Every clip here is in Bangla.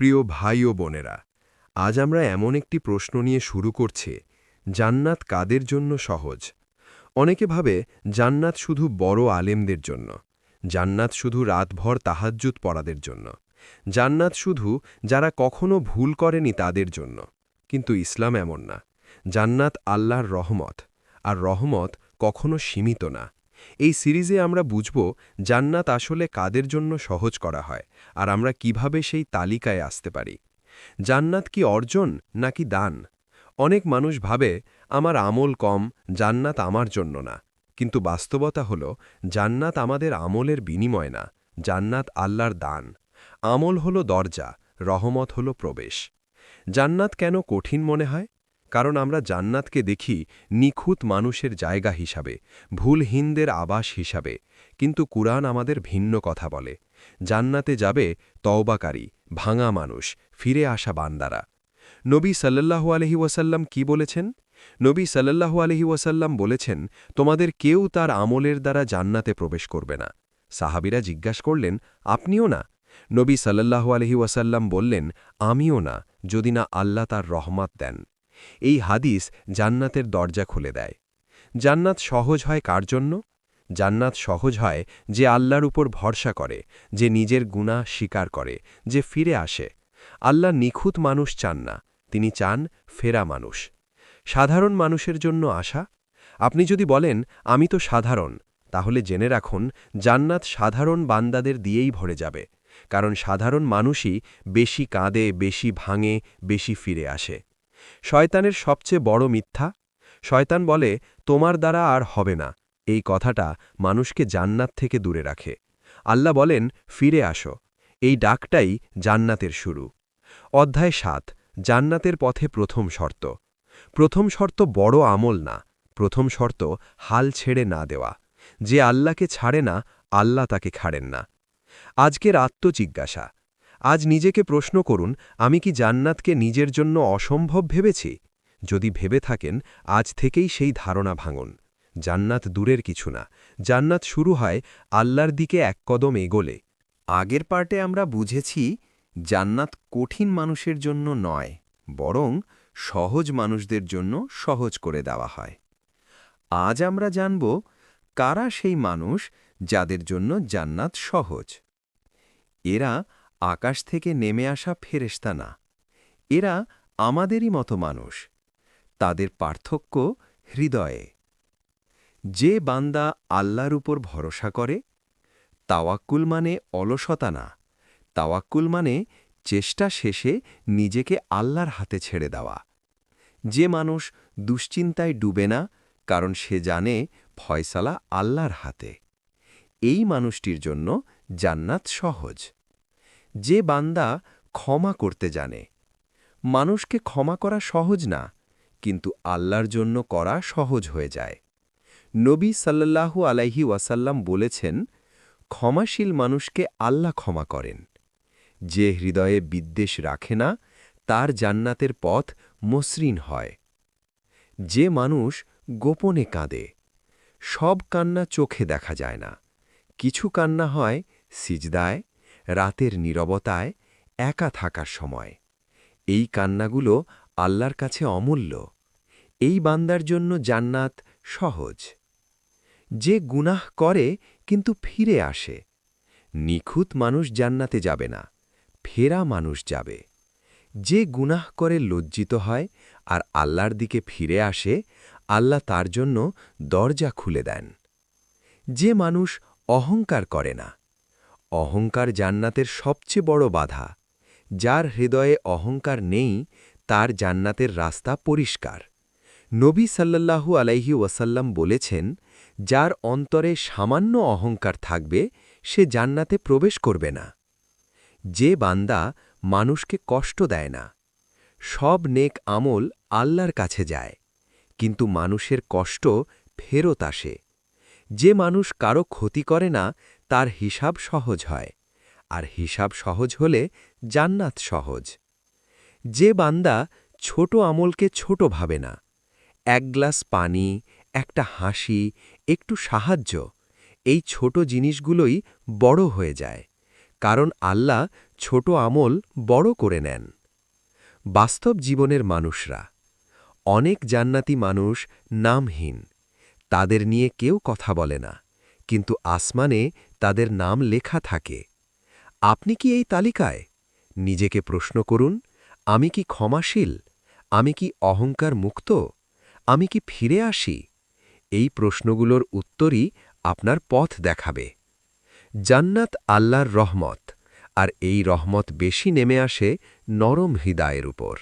প্রিয় ভাই ও বোনেরা, আজ আমরা এমন একটি প্রশ্ন নিয়ে শুরু করছি, জান্নাত কাদের জন্য সহজ? অনেকে ভাবে জান্নাত শুধু বড় আলেমদের জন্য, জান্নাত শুধু রাতভর তাহাজ্জুদ পড়াদের জন্য, জান্নাত শুধু যারা কখনো ভুল করেনি তাদের জন্য। কিন্তু ইসলাম এমন না, জান্নাত আল্লাহর রহমত, আর রহমত কখনো সীমিত না। এই সিরিজে আমরা বুঝব জান্নাত আসলে কাদের জন্য সহজ করা হয় আর আমরা কীভাবে সেই তালিকায় আসতে পারি। জান্নাত কি অর্জন নাকি দান? অনেক মানুষ ভাবে, আমার আমল কম, জান্নাত আমার জন্য না। কিন্তু বাস্তবতা হল, জান্নাত আমাদের আমলের বিনিময় না, জান্নাত আল্লাহর দান। আমল হল দরজা, রহমত হল প্রবেশ। জান্নাত কেন কঠিন মনে হয়? কারণ আমরা জান্নাতকে দেখি নিখুঁত মানুষের জায়গা হিসাবে, ভুলহীনদের আবাস হিসাবে। কিন্তু কুরআন আমাদের ভিন্ন কথা বলে। জান্নাতে যাবে তওবাকারী, ভাঙা মানুষ, ফিরে আসা বান্দারা। নবী সাল্লাল্লাহু আলহি ওয়াসাল্লাম কি বলেছেন? নবী সাল্লাল্লাহু আলহি ওয়াসাল্লাম বলেছেন, তোমাদের কেউ তার আমলের দ্বারা জান্নাতে প্রবেশ করবে না। সাহাবিরা জিজ্ঞাসা করলেন, আপনিও না? নবী সাল্লাল্লাহু আলহি ওয়াসাল্লাম বললেন, আমিও না, যদি না আল্লাহ তার রহমাত দেন। এই হাদিস জান্নাতের দরজা খুলে দেয়। জান্নাত সহজ হয় কার জন্য? জান্নাত সহজ হয় যে আল্লাহর উপর ভরসা করে, যে নিজের গুণা স্বীকার করে, যে ফিরে আসে। আল্লাহ নিখুঁত মানুষ চান না, তিনি চান ফেরা মানুষ। সাধারণ মানুষের জন্য আশা আপনি যদি বলেন, আমি তো সাধারণ, তাহলে জেনে রাখুন, জান্নাত সাধারণ বান্দাদের দিয়েই ভরে যাবে। কারণ সাধারণ মানুষই বেশি কাঁদে, বেশি ভাঙে, বেশি ফিরে আসে। শয়তানের সবচেয়ে বড় মিথ্যা? শয়তান বলে, তোমার দ্বারা আর হবে না। এই কথাটা মানুষকে জান্নাত থেকে দূরে রাখে। আল্লাহ বলেন, ফিরে আসো। এই ডাকটাই জান্নাতের শুরু। অধ্যায় সাত, জান্নাতের পথে প্রথম শর্ত। প্রথম শর্ত বড় আমল না, প্রথম শর্ত হাল ছেড়ে না দেওয়া। যে আল্লাহকে ছাড়ে না, আল্লাহ তাকে খাড়েন না। আজকের আত্মজিজ্ঞাসা। আজ নিজেকে প্রশ্ন করুন, আমি কি জান্নাতকে নিজের জন্য অসম্ভব ভেবেছি? যদি ভেবে থাকেন, আজ থেকেই সেই ধারণা ভাঙুন। জান্নাত দূরের কিছু না। জান্নাত শুরু হয় আল্লাহর দিকে এক কদম এগোলে। আগের পার্টে আমরা বুঝেছি, জান্নাত কঠিন মানুষের জন্য নয়, বরং সহজ মানুষদের জন্য সহজ করে দেওয়া হয়। আজ আমরা জানব, কারা সেই মানুষ যাদের জন্য জান্নাত সহজ? এরা আকাশ থেকে নেমে আসা ফেরেস্তা না। এরা আমাদেরই মতো মানুষ। তাদের পার্থক্য হৃদয়ে। যে বান্দা আল্লাহর উপর ভরসা করে, তাওয়াক্কুল মানে অলসতা না। তাওয়াক্কুল মানে চেষ্টা শেষে নিজেকে আল্লাহর হাতে ছেড়ে দেওয়া। যে মানুষ দুশ্চিন্তায় ডুবে না, কারণ সে জানে ফয়সালা আল্লাহর হাতে। এই মানুষটির জন্য জান্নাত সহজ। যে বান্দা ক্ষমা করতে জানে। মানুষকে ক্ষমা করা সহজ না, কিন্তু আল্লাহর জন্য করা সহজ হয়ে যায়। নবী সাল্লাল্লাহু আলাইহি ওয়াসাল্লাম বলেছেন, ক্ষমাশীল মানুষকে আল্লাহ ক্ষমা করেন। যে হৃদয়ে বিদ্বেষ রাখে না, তার জান্নাতের পথ মসৃণ হয়। যে মানুষ গোপনে কাঁদে, সব কান্না চোখে দেখা যায় না। কিছু কান্না হয় সিজদায় রাতের নীরবতায় একা থাকার সময়। এই কান্নাগুলো আল্লাহর কাছে অমূল্য। এই বান্দার জন্য জান্নাত সহজ। যে গুনাহ করে, কিন্তু ফিরে আসে। নিখুঁত মানুষ জান্নাতে যাবে না, ফেরা মানুষ যাবে। যে গুনাহ করে লজ্জিত হয় আর আল্লাহর দিকে ফিরে আসে, আল্লাহ তার জন্য দরজা খুলে দেন। যে মানুষ অহংকার করে না অহংকার জান্নাতের সবচেয়ে বড় বাধা। যার হৃদয়ে অহংকার নেই, তার জান্নাতের রাস্তা পরিষ্কার। নবী সাল্লাল্লাহু আলাইহি ওয়াসাল্লাম বলেছেন, যার অন্তরে সামান্য অহংকার থাকবে, সে জান্নাতে প্রবেশ করবে না। যে বান্দা মানুষকে কষ্ট দেয় না। সব নেক আমল আল্লাহর কাছে যায়, কিন্তু মানুষের কষ্ট ফেরত আসে। যে মানুষ কারও ক্ষতি করে না তার হিসাব সহজ হয়, আর হিসাব সহজ হলে জান্নাত সহজ। যে বান্দা ছোট আমলকে ছোট ভাবে না, এক গ্লাস পানি, একটা হাসি, একটু সাহায্য, এই ছোট জিনিসগুলোই বড় হয়ে যায়, কারণ আল্লাহ ছোট আমল বড় করে নেন। বাস্তব জীবনের মানুষরা, অনেক জান্নাতি মানুষ নামহীন, তাদের নিয়ে কেউ কথা বলে না, কিন্তু আসমানে তাদের নাম লেখা থাকে। আপনি কি এই তালিকায়? নিজেকে প্রশ্ন করুন, আমি কি ক্ষমাশীল? আমি কি অহংকার মুক্ত? আমি কি ফিরে আসি? এই প্রশ্নগুলোর উত্তরই আপনার পথ দেখাবে। জান্নাত আল্লাহর রহমত, আর এই রহমত বেশি নেমে আসে নরম হৃদায়ের উপর।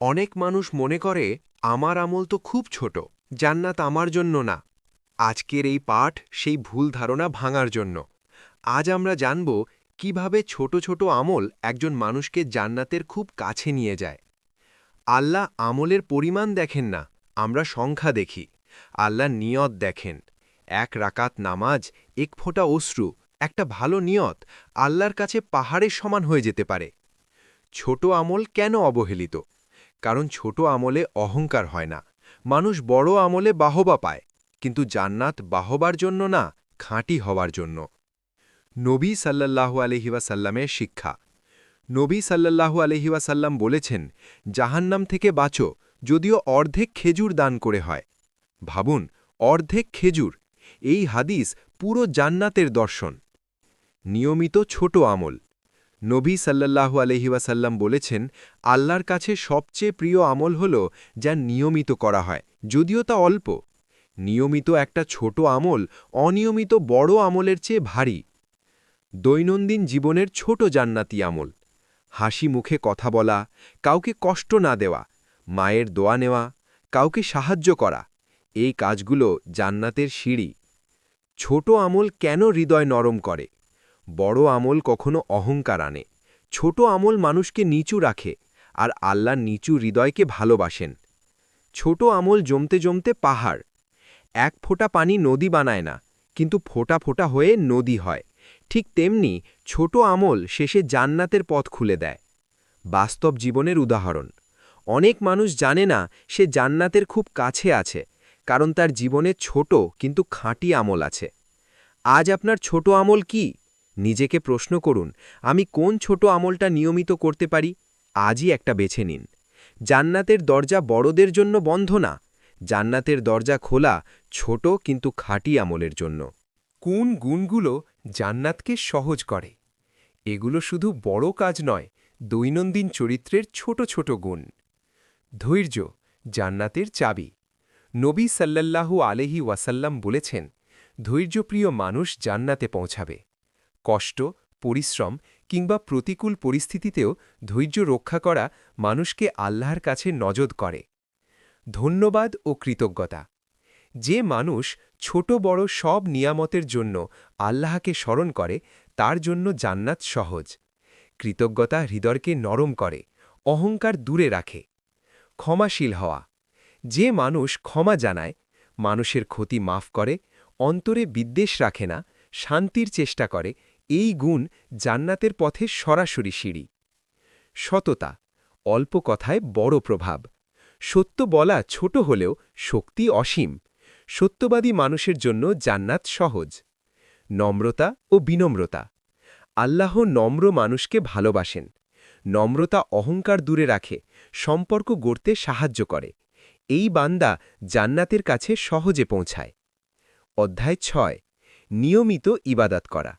অনেক মানুষ মনে করে, আমার আমল তো খুব ছোট, জান্নাত আমার জন্য না। আজকের এই পাঠ সেই ভুল ধারণা ভাঙার জন্য। আজ আমরা জানব কীভাবে ছোট ছোট আমল একজন মানুষকে জান্নাতের খুব কাছে নিয়ে যায়। আল্লাহ আমলের পরিমাণ দেখেন না, আমরা সংখ্যা দেখি। আল্লাহ নিয়ত দেখেন, এক রাকাত নামাজ, এক ফোঁটা অশ্রু, একটা ভালো নিয়ত আল্লাহর কাছে পাহাড়ের সমান হয়ে যেতে পারে। ছোট আমল কেন অবহেলিত? কারণ ছোট আমলে অহংকার হয় না। মানুষ বড় আমলে বাহবা পায়, কিন্তু জান্নাত বাহবার জন্য না, খাঁটি হওয়ার জন্য। নবী সাল্লাল্লাহু আলহিওয়াসাল্লামের শিক্ষা। নবী সাল্লাল্লাহু আলহিওয়াসাল্লাম বলেছেন, জাহান্নাম থেকে বাঁচো, যদিও অর্ধেক খেজুর দান করে হয়। ভাবুন, অর্ধেক খেজুর, এই হাদিস পুরো জান্নাতের দর্শন। নিয়মিত ছোট আমল। নবী সাল্লাল্লাহু আলহিওয়াসাল্লাম বলেছেন, আল্লাহর কাছে সবচেয়ে প্রিয় আমল হল যা নিয়মিত করা হয়, যদিও তা অল্প। নিয়মিত একটা ছোট আমল অনিয়মিত বড় আমলের চেয়ে ভারী। দৈনন্দিন জীবনের ছোট জান্নাতি আমল। হাসি মুখে কথা বলা, কাউকে কষ্ট না দেওয়া, মায়ের দোয়া নেওয়া, কাউকে সাহায্য করা, এই কাজগুলো জান্নাতের সিঁড়ি। ছোট আমল কেন হৃদয় নরম করে? বড় আমল কখনো অহংকার আনে। ছোট আমল মানুষকে নিচু রাখে আর আল্লাহ নিচু হৃদয়কে ভালোবাসেন। ছোট আমল জমতে জমতে পাহাড়। এক ফোঁটা পানি নদী বানায় না, কিন্তু ফোঁটা ফোঁটা হয়ে নদী হয়। ঠিক তেমনি ছোট আমল শেষে জান্নাতের পথ খুলে দেয়। বাস্তব জীবনের উদাহরণ, অনেক মানুষ জানে না সে জান্নাতের খুব কাছে আছে, কারণ তার জীবনে ছোট কিন্তু খাঁটি আমল আছে। আজ আপনার ছোট আমল কি? নিজেকে প্রশ্ন করুন, আমি কোন ছোট আমলটা নিয়মিত করতে পারি? আজই একটা বেছে নিন। জান্নাতের দরজা বড়দের জন্য বন্ধ না, জান্নাতের দরজা খোলা ছোট কিন্তু খাঁটি আমলের জন্য। কোন গুণগুলো জান্নাতকে সহজ করে? এগুলো শুধু বড় কাজ নয়, দৈনন্দিন চরিত্রের ছোট ছোট গুণ। ধৈর্য জান্নাতের চাবি। নবী সাল্লাল্লাহু আলহি ওয়াসাল্লাম বলেছেন, ধৈর্যপ্রিয় মানুষ জান্নাতে পৌঁছাবে। কষ্ট, পরিশ্রম কিংবা প্রতিকূল পরিস্থিতিতেও ধৈর্য রক্ষা করা মানুষকে আল্লাহর কাছে নজদ করে। ধন্যবাদ ও কৃতজ্ঞতা। যে মানুষ ছোট বড় সব নিয়ামতের জন্য আল্লাহকে স্মরণ করে, তার জন্য জান্নাত সহজ। কৃতজ্ঞতা হৃদয়কে নরম করে, অহংকার দূরে রাখে। ক্ষমাশীল হওয়া। যে মানুষ ক্ষমা জানায়, মানুষের ক্ষতি মাফ করে, অন্তরে বিদ্বেষ রাখে না, শান্তির চেষ্টা করে, এই গুণ জান্নাতের পথে সরাসরি সিঁড়ি। সততা। অল্প কথায় বড় প্রভাব। সত্য বলা ছোট হলেও শক্তি অসীম। সত্যবাদী মানুষের জন্য জান্নাত সহজ। নম্রতা ও বিনম্রতা। আল্লাহ নম্র মানুষকে ভালোবাসেন। নম্রতা অহংকার দূরে রাখে, সম্পর্ক গড়তে সাহায্য করে। এই বান্দা জান্নাতের কাছে সহজে পৌঁছায়। অধ্যায় ছয়, নিয়মিত ইবাদাত করা।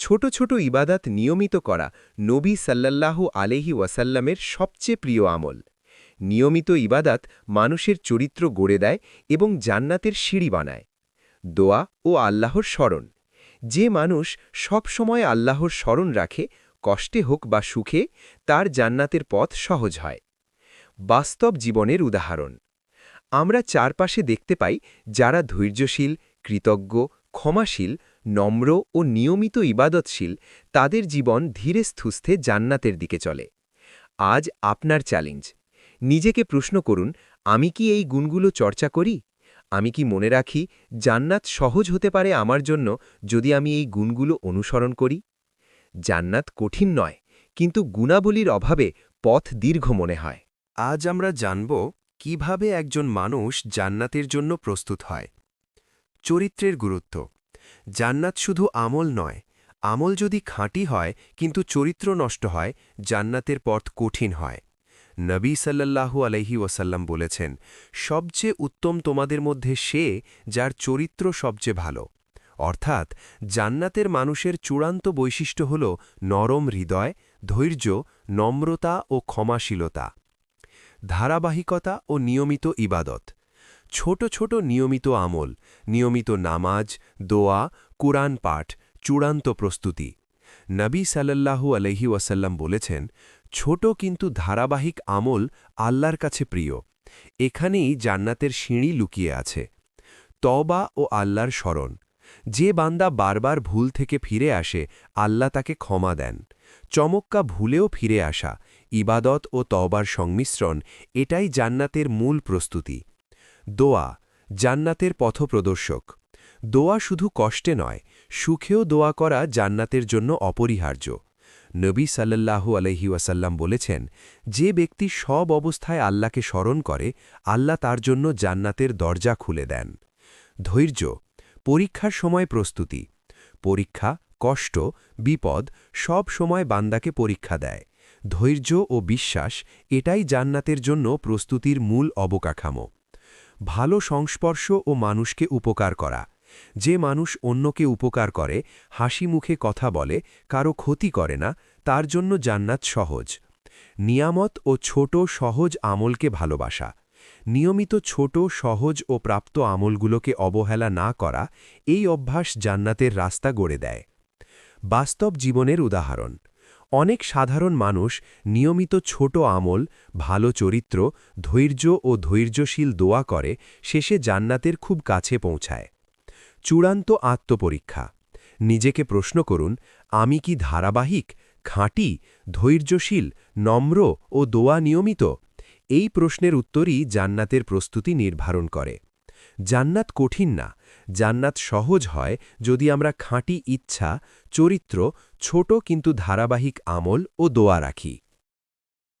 ছোট ছোট ইবাদাত নিয়মিত করা নবী সাল্লাল্লাহু আলেহি ওয়াসাল্লামের সবচেয়ে প্রিয় আমল। নিয়মিত ইবাদাত মানুষের চরিত্র গড়ে দেয় এবং জান্নাতের সিঁড়ি বানায়। দোয়া ও আল্লাহর স্মরণ। যে মানুষ সব সময় আল্লাহর স্মরণ রাখে, কষ্টে হোক বা সুখে, তার জান্নাতের পথ সহজ হয়। বাস্তব জীবনের উদাহরণ। আমরা চারপাশে দেখতে পাই যারা ধৈর্যশীল, কৃতজ্ঞ, ক্ষমাশীল, নম্র ও নিয়মিত ইবাদতশীল, তাদের জীবন ধীরে স্থুস্থে জান্নাতের দিকে চলে। আজ আপনার চ্যালেঞ্জ। নিজেকে প্রশ্ন করুন, আমি কি এই গুণগুলো চর্চা করি? আমি কি মনে রাখি জান্নাত সহজ হতে পারে আমার জন্য যদি আমি এই গুণগুলো অনুসরণ করি? জান্নাত কঠিন নয়, কিন্তু গুণাবলীর অভাবে পথ দীর্ঘ মনে হয়। আজ আমরা জানব কীভাবে একজন মানুষ জান্নাতের জন্য প্রস্তুত হয়। চরিত্রের গুরুত্ব। জান্নাত শুধু আমল নয়, আমল যদি খাঁটি হয়, কিন্তু চরিত্র নষ্ট হয়, জান্নাতের পথ কঠিন হয়। নবী সাল্লাল্লাহু আলহি ওয়াসাল্লাম বলেছেন, সবচেয়ে উত্তম তোমাদের মধ্যে সে যার চরিত্র সবচেয়ে ভালো। অর্থাৎ, জান্নাতের মানুষের চূড়ান্ত বৈশিষ্ট্য হল নরম হৃদয়, ধৈর্য, নম্রতা ও ক্ষমাশীলতা। ধারাবাহিকতা ও নিয়মিত ইবাদত। ছোট ছোট নিয়মিত আমল, নিয়মিত নামাজ, দোয়া, কুরআন পাঠ, চূড়ান্ত প্রস্তুতি। নবী সাল্লাল্লাহু আলহি ওয়াসাল্লাম বলেছেন ছোট কিন্তু ধারাবাহিক আমল আল্লাহর কাছে প্রিয়। এখানেই জান্নাতের সিঁড়ি লুকিয়ে আছে। তবা ও আল্লাহর স্মরণ। যে বান্দা বারবার ভুল থেকে ফিরে আসে, আল্লাহ তাকে ক্ষমা দেন। চমক্কা ভুলেও ফিরে আসা, ইবাদত ও তবার সংমিশ্রণ এটাই জান্নাতের মূল প্রস্তুতি। দোয়া, জান্নাতের পথপ্রদর্শক। দোয়া শুধু কষ্টে নয়, সুখেও দোয়া করা জান্নাতের জন্য অপরিহার্য। নবী সাল্লাল্লাহু আলহি ওয়াসাল্লাম বলেছেন, যে ব্যক্তি সব অবস্থায় আল্লাহকে স্মরণ করে, আল্লাহ তার জন্য জান্নাতের দরজা খুলে দেন। ধৈর্য, পরীক্ষার সময় প্রস্তুতি। পরীক্ষা, কষ্ট, বিপদ সব সময় বান্দাকে পরীক্ষা দেয়। ধৈর্য ও বিশ্বাস, এটাই জান্নাতের জন্য প্রস্তুতির মূল অবকাঠামো। ভালো সংস্পর্শ ও মানুষকে উপকার করা। যে মানুষ অন্যকে উপকার করে, হাসি মুখে কথা বলে, কারও ক্ষতি করে না, তার জন্য জান্নাত সহজ। নিয়ামত ও ছোট, সহজ আমলকে ভালোবাসা। নিয়মিত ছোট, সহজ ও প্রাপ্ত আমলগুলোকে অবহেলা না করা, এই অভ্যাস জান্নাতের রাস্তা গড়ে দেয়। বাস্তব জীবনের উদাহরণ। অনেক সাধারণ মানুষ নিয়মিত ছোট আমল, ভালো চরিত্র, ধৈর্য ও ধৈর্যশীল দোয়া করে, শেষে জান্নাতের খুব কাছে পৌঁছায়। চূড়ান্ত আত্মপরীক্ষা। নিজেকে প্রশ্ন করুন, আমি কি ধারাবাহিক, খাঁটি, ধৈর্যশীল, নম্র ও দোয়া নিয়মিত? এই প্রশ্নের উত্তরই জান্নাতের প্রস্তুতি নির্ধারণ করে। জান্নাত কঠিন না, জান্নাত সহজ হয় যদি আমরা খাঁটি ইচ্ছা, চরিত্র, ছোট কিন্তু ধারাবাহিক আমল ও দোয়া রাখি।